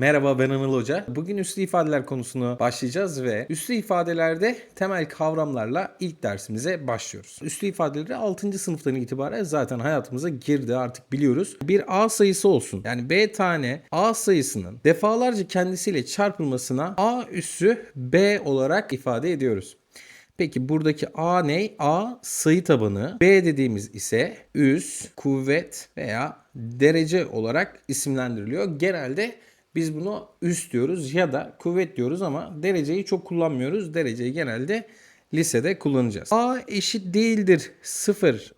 Merhaba ben Anıl Hoca. Bugün üslü ifadeler konusunu başlayacağız ve üslü ifadelerde temel kavramlarla ilk dersimize başlıyoruz. Üslü ifadeleri 6. sınıftan itibaren zaten hayatımıza girdi artık biliyoruz. Bir A sayısı olsun. Yani B tane A sayısının defalarca kendisiyle çarpılmasına A üssü B olarak ifade ediyoruz. Peki buradaki A ne? A sayı tabanı. B dediğimiz ise üs, kuvvet veya derece olarak isimlendiriliyor. Genelde biz bunu üs diyoruz ya da kuvvet diyoruz ama dereceyi çok kullanmıyoruz. Dereceyi genelde lisede kullanacağız. A eşit değildir 0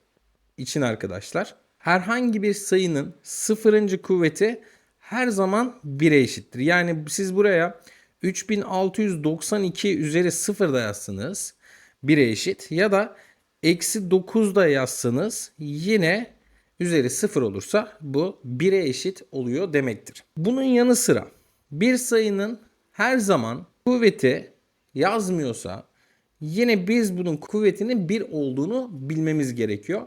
için arkadaşlar. Herhangi bir sayının sıfırıncı kuvveti her zaman 1'e eşittir. Yani siz buraya 3692 üzeri 0 da yazsınız 1'e eşit ya da eksi 9 da yazsanız yine üzeri 0 olursa bu 1'e eşit oluyor demektir. Bunun yanı sıra bir sayının her zaman kuvveti yazmıyorsa yine biz bunun kuvvetinin 1 olduğunu bilmemiz gerekiyor.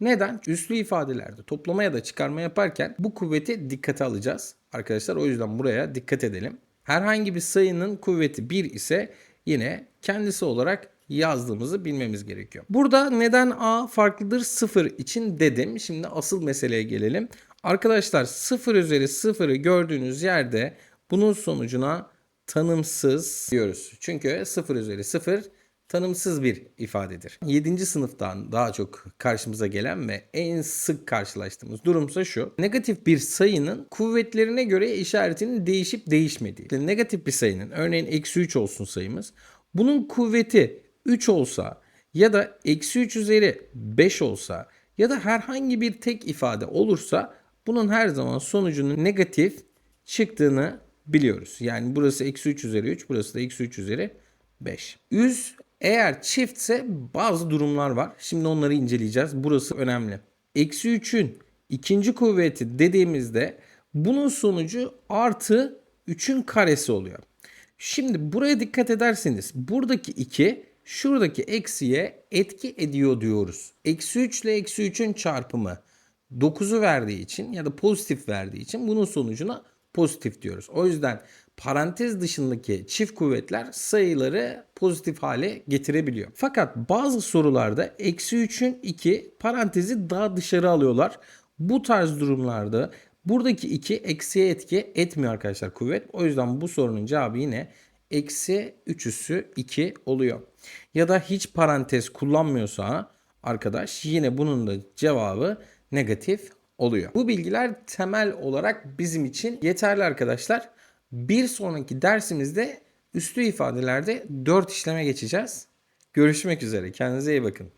Neden? Üslü ifadelerde toplama ya da çıkarma yaparken bu kuvveti dikkate alacağız. Arkadaşlar o yüzden buraya dikkat edelim. Herhangi bir sayının kuvveti 1 ise yine kendisi olarak yazdığımızı bilmemiz gerekiyor. Burada neden A farklıdır 0 için dedim. Şimdi asıl meseleye gelelim. Arkadaşlar 0 üzeri 0'ı gördüğünüz yerde bunun sonucuna tanımsız diyoruz. Çünkü 0 üzeri 0 tanımsız bir ifadedir. 7. sınıftan daha çok karşımıza gelen ve en sık karşılaştığımız durumsa şu. Negatif bir sayının kuvvetlerine göre işaretinin değişip değişmediği. Negatif bir sayının örneğin eksi 3 olsun sayımız. Bunun kuvveti 3 olsa ya da eksi 3 üzeri 5 olsa ya da herhangi bir tek ifade olursa bunun her zaman sonucunun negatif çıktığını biliyoruz. Yani burası eksi 3 üzeri 3 burası da eksi 3 üzeri 5. Üz eğer çiftse bazı durumlar var. Şimdi onları inceleyeceğiz. Burası önemli. Eksi 3'ün ikinci kuvveti dediğimizde bunun sonucu artı 3'ün karesi oluyor. Şimdi buraya dikkat ederseniz buradaki 2 şuradaki eksiye etki ediyor diyoruz. Eksi 3 ile eksi 3'ün çarpımı 9'u verdiği için ya da pozitif verdiği için bunun sonucuna pozitif diyoruz. O yüzden parantez dışındaki çift kuvvetler sayıları pozitif hale getirebiliyor. Fakat bazı sorularda eksi 3'ün 2 parantezi daha dışarı alıyorlar. Bu tarz durumlarda buradaki 2 eksiye etki etmiyor arkadaşlar kuvvet. O yüzden bu sorunun cevabı yine eksi 3 üssü 2 oluyor. Ya da hiç parantez kullanmıyorsa arkadaş yine bunun da cevabı negatif oluyor. Bu bilgiler temel olarak bizim için yeterli arkadaşlar. Bir sonraki dersimizde üslü ifadelerde 4 işleme geçeceğiz. Görüşmek üzere. Kendinize iyi bakın.